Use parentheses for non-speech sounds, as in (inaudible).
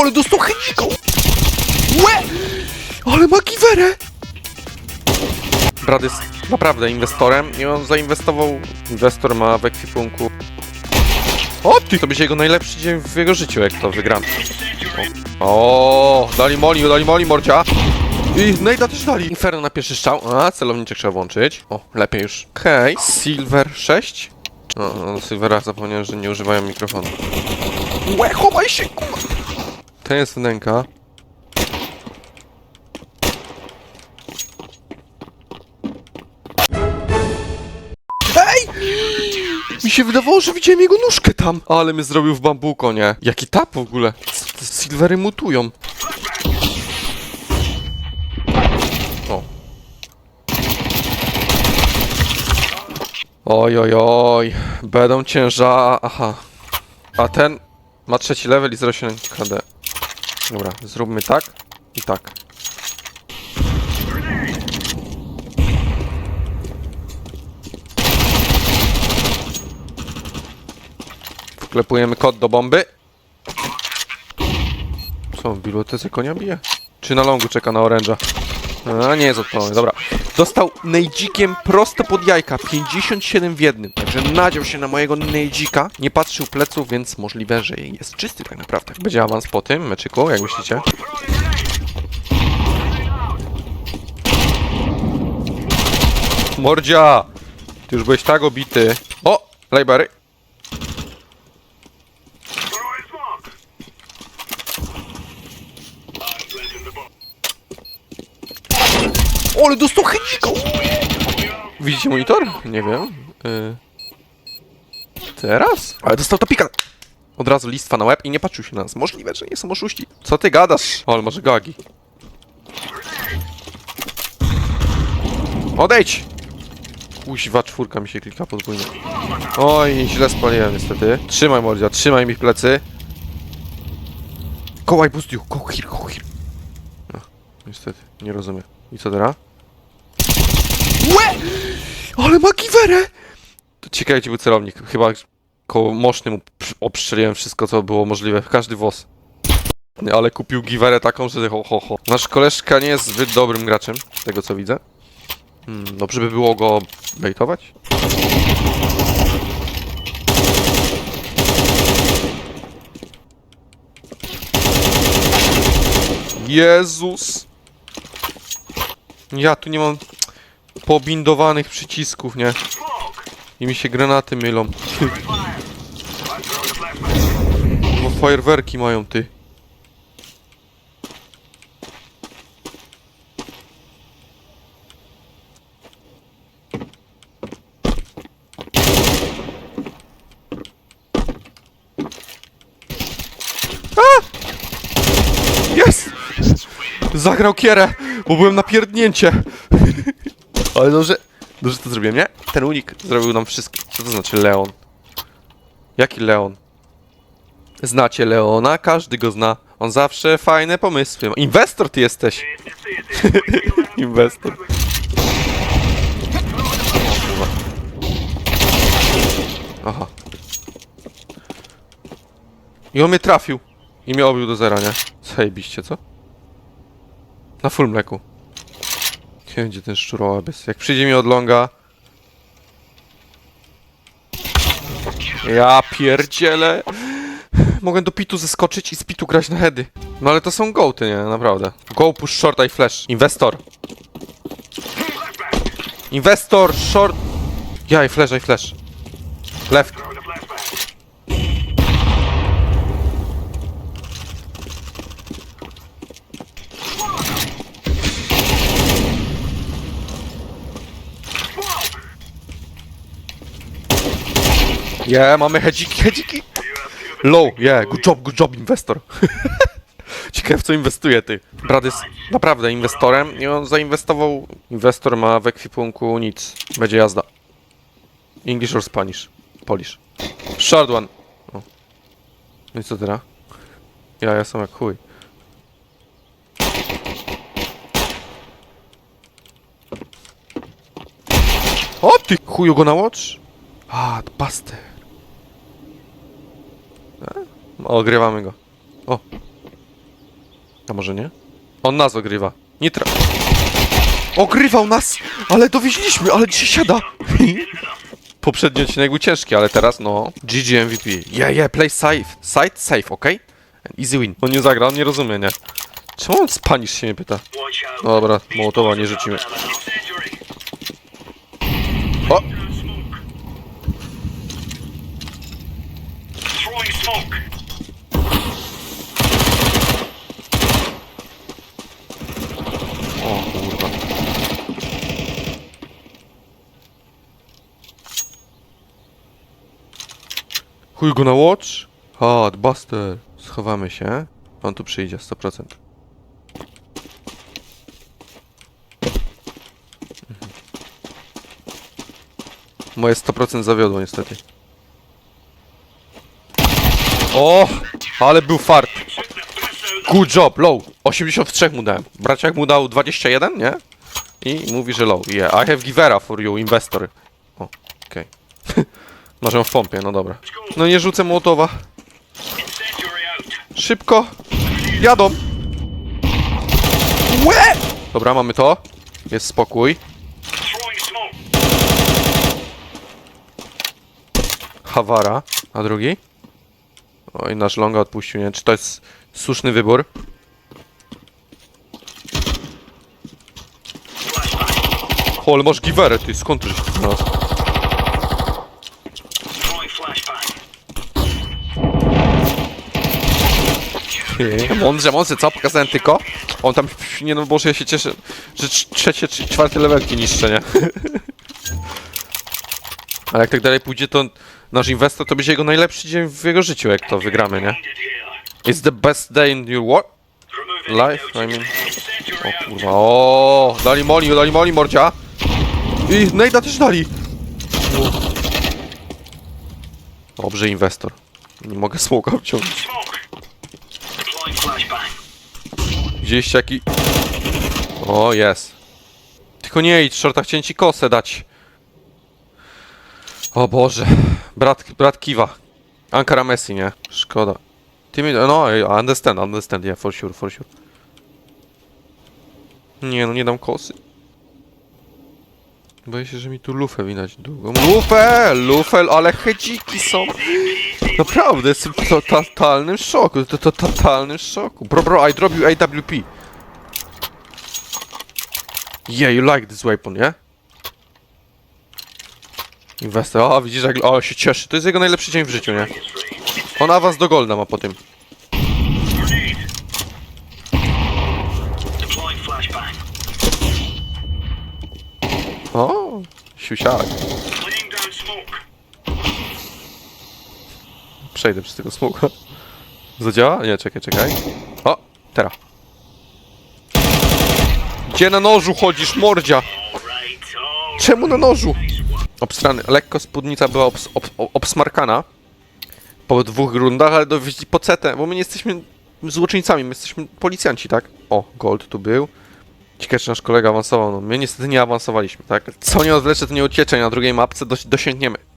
Ale dostał chyciką! Łe! Ale ma giwerę! Brat jest naprawdę inwestorem i on zainwestował... Inwestor ma w ekwipunku... O ty! To będzie jego najlepszy dzień w jego życiu, jak to wygram. O, o dali moli, dali moli, morcia! I Nejda też dali. Inferno na pierwszy strzał. A, celowniczek trzeba włączyć. O, lepiej już. Okej. Silver 6? No, no, Silvera zapomniałem, że nie używają mikrofonu. Łe, chowaj się, kurwa! To jest wnęka. Ej! Mi się wydawało, że widziałem jego nóżkę tam. Ale mnie zrobił w bambuko, nie? Jaki tap w ogóle? Te Silvery mutują. O. Oj, oj, oj. Będą cięża... Aha. A ten ma trzeci level i 07 KD. Dobra, zróbmy tak i tak. Wklepujemy kod do bomby. Co, w bibliotece konia bije? Czy na longu czeka na oręża? A, nie jest odpalony, dobra. Dostał nejdzikiem prosto pod jajka, 57 w jednym. Także nadział się na mojego nejdzika, nie patrzył pleców, więc możliwe, że jest czysty tak naprawdę. Będzie awans po tym meczyku, jak myślicie? Mordzia! Ty już byłeś tak obity. O! Lejbary. Ale dostał chyciką! Widzicie monitor? Nie wiem. Y... Teraz? Ale dostał to pika! Od razu listwa na łeb i nie patrzył się na nas. Możliwe, że nie są oszuści. Co ty gadasz? O, ale może gagi. Odejdź! Kuźwa, czwórka mi się klika podwójnie. Oj, źle spaliłem niestety. Trzymaj mordzia, trzymaj mi plecy. Kołaj boost you, go here, go here. No, niestety, nie rozumiem. I co teraz? Łe! Ale ma giwerę! To ciekawy był celownik. Chyba koło moszny mu obstrzeliłem wszystko, co było możliwe. Każdy włos. Ale kupił giwerę taką, że ho, ho, ho. Nasz koleżka nie jest zbyt dobrym graczem, z tego co widzę. Hmm, dobrze by było go bejtować? Jezus! Ja tu nie mam pobindowanych przycisków, nie? I mi się granaty mylą. Bo fajerwerki mają, ty. Zagrał kierę, bo byłem na pierdnięcie. Ale dobrze, dobrze to zrobiłem, nie? Ten unik zrobił nam wszystko. Co to znaczy Leon? Jaki Leon? Znacie Leona? Każdy go zna. On zawsze fajne pomysły ma. Inwestor ty jesteś! (laughs) Inwestor. Aha. I on mnie trafił. I mnie obił do zera, nie? Zajebiście, co? Na full mleku. Nie wiem, gdzie ten szczurołabys. Jak przyjdzie mi od longa... Ja pierdzielę. Mogę do pitu zeskoczyć i z pitu grać na heady. No ale to są gołty, nie? Naprawdę. Go, push, short, i flash. Inwestor. Inwestor, short... Ja, i flash, i flash. Left. Yeah, mamy hedziki, hedziki. Low, yeah, good job, good job, inwestor. (laughs) Ciekawe w co inwestuje ty. Brat jest naprawdę inwestorem i on zainwestował... Inwestor ma w ekwipunku nic. Będzie jazda. English or Spanish? Polish. Short one. O. No i co teraz? Ja, ja sam jak chuj. O ty chuju go na watch? A, Buster. E? Ogrywamy go. O. A może nie? On nas ogrywa. Nie tra... Ogrywał nas! Ale dowieźliśmy, ale dzisiaj siada! (laughs) Poprzedni odcinek był ciężki, ale teraz no... GG MVP. Yeah, yeah, play safe. Side safe, okej? Easy win. On nie zagra, on nie rozumie, nie? Czemu on spanisz się nie pyta? Dobra, Mołotowa nie rzucimy. O kurwa. Chuj go na watch? Hot, buster. Schowamy się. On tu przyjdzie, 100%. Mhm. Moje 100% zawiodło niestety. O! Ale był fart. Good job, low. 83 mu dałem. Braciak mu dał 21, nie? I mówi, że low. Yeah, I have givera for you, inwestor. O, okej. (laughs) Masz ją w pompie, no dobra. No nie rzucę out. Szybko! Jadą! Łe! Dobra, mamy to. Jest spokój. Hawara. A drugi? Oj, nasz longa odpuścił, nie? Czy to jest słuszny wybór? Ale masz giwerę, ty, skąd żeś to znalazł? (laughs) Mądrze, mądrze, co? Pokazałem tylko? On tam, nie no Boże, ja się cieszę, że trz- trzecie, czy czwarte levelki niszcze, nie? (laughs) Ale jak tak dalej pójdzie, to nasz inwestor to będzie jego najlepszy dzień w jego życiu, jak to wygramy, nie? It's the best day in your Life, I mean... O kurwa, o, dali moli, dali moli, mordzia. I Nejda też dali. Dobrze, inwestor. Nie mogę smoka wciągnąć. Widzieliście jaki... O, jest. Tylko nie idź, shorta, chciałem ci kosę dać. O Boże. Brat, brat Kiwa. Ankara Messi, nie? Szkoda. Ty mi... No, understand, understand, yeah, for sure, for sure. Nie, no nie dam kosy. Boję się, że mi tu lufę widać długo. Lufę! Lufę, ale hedziki są. Naprawdę, jestem w to- totalnym szoku. To, to totalnym szoku. Bro, bro, I drop you AWP. Yeah, you like this weapon, yeah? Inwestor, o widzisz jak, o się cieszy, to jest jego najlepszy dzień w życiu, nie? On awans do golda ma po tym. O, siusiak. Przejdę przez tego smoka. Zadziała? Nie, czekaj, czekaj. O, teraz. Gdzie na nożu chodzisz, mordzia? Czemu na nożu? Obstrany. Lekko spódnica była obs ob ob obsmarkana po dwóch rundach, ale dowieźli po cetę, bo my nie jesteśmy złoczyńcami, my jesteśmy policjanci, tak? O, gold tu był. Ciekawe, czy nasz kolega awansował. No, my niestety nie awansowaliśmy, tak? Co nie odwlecze, to nie ucieczę, na drugiej mapce dos dosięgniemy.